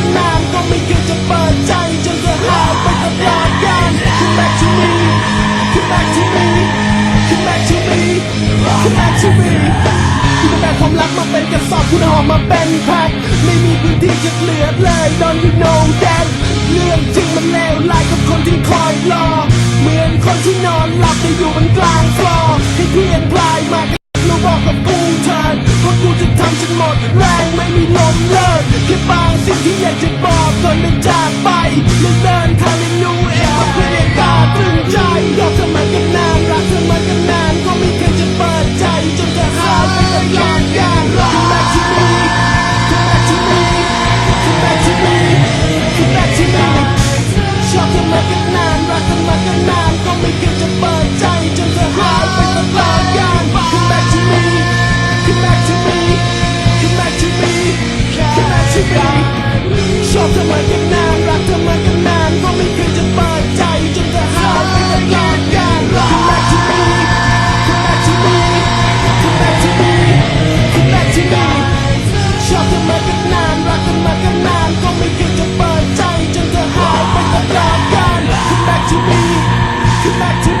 ตั้งนานก็ไม่เคยจะเปิดใจจนเธอหายไปตลอดกาล Come back to me Come back to me Come back to me Come back to me คุณแบกความรักมาเป็นกระสอบคุณหอมมาเป็นแพ็คไม่มีพื้นที่จะเหลือเลย Don't you know that เรื่องจริงมันเลวร้ายกับคนที่คอยรอ เหมือนคนที่นอนหลับแต่อยู่บนกลางฟลอร์ให้เพียงพลายมาแล้วบอกกับกูเธอว่กูจะทำจนหมดแรงไม่มีลมเลิกแค่ป ลูเดินทางในยูเอ็มเพื่อไตาตึงใจรักเธอมกันนานรักเธอมานานก็ม่เคยจะเปิดใจจนเธอหายไปตลอดกาล Come back to me Come back to me Come back to me Come back to me ชอบเธอมากันนานรักเธอมากันนาน back to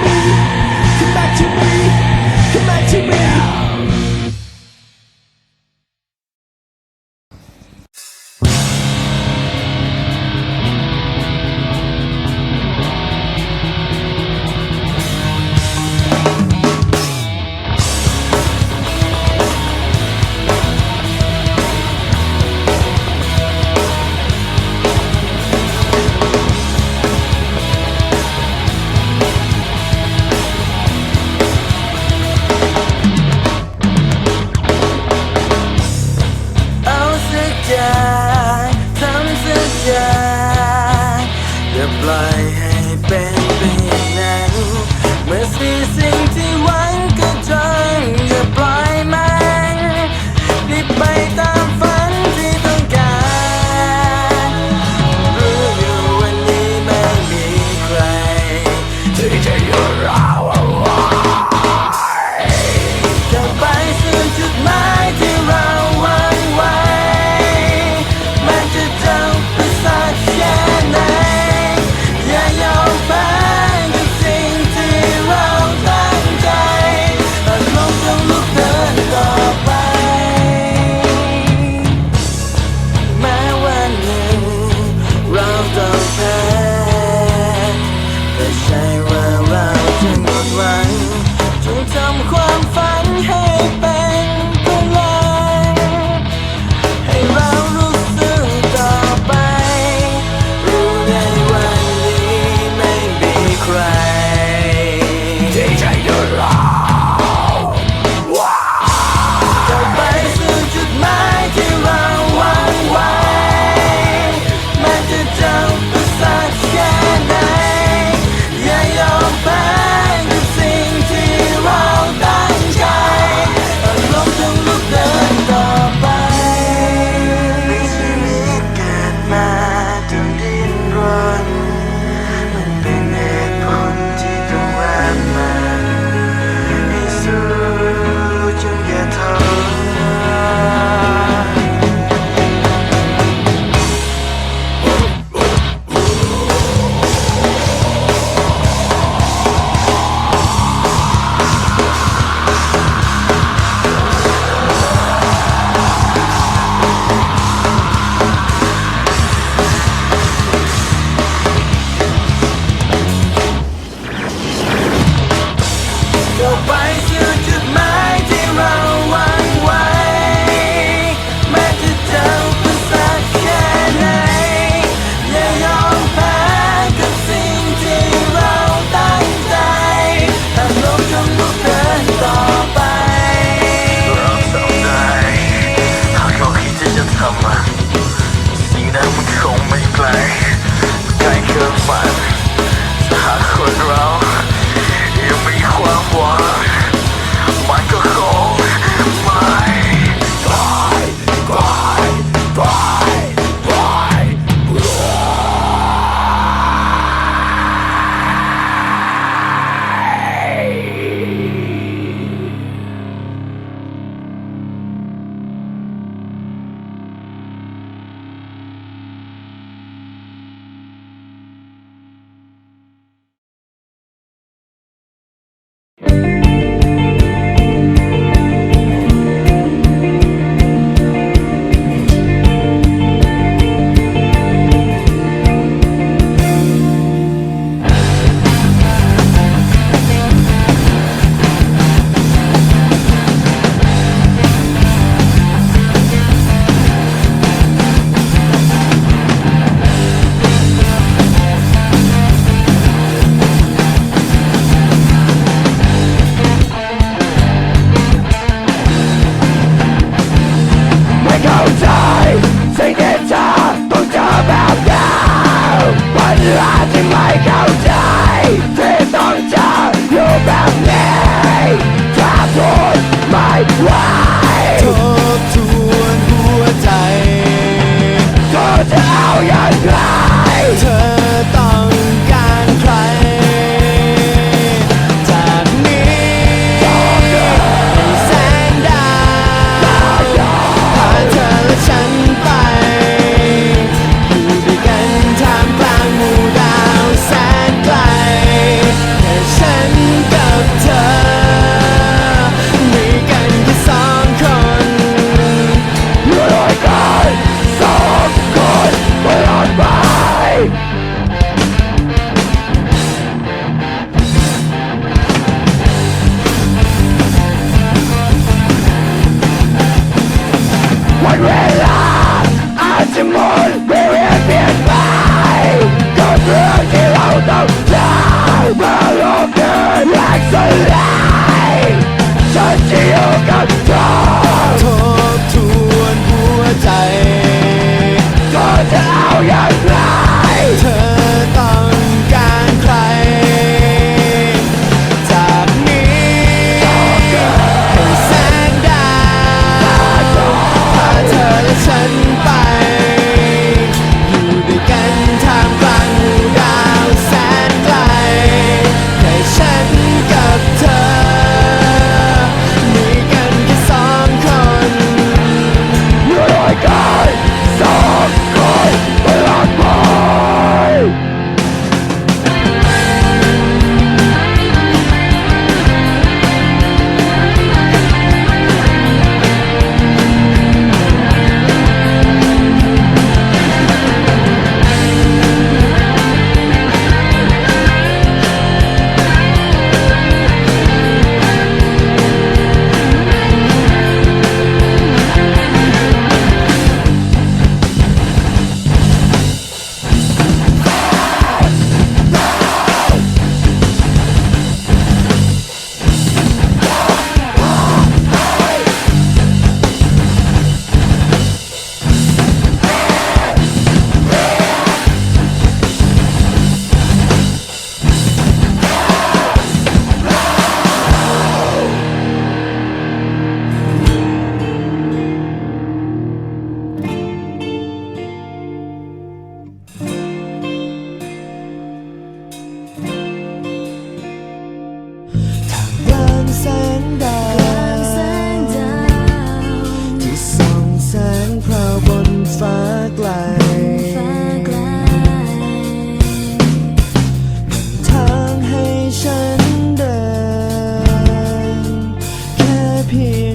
appear.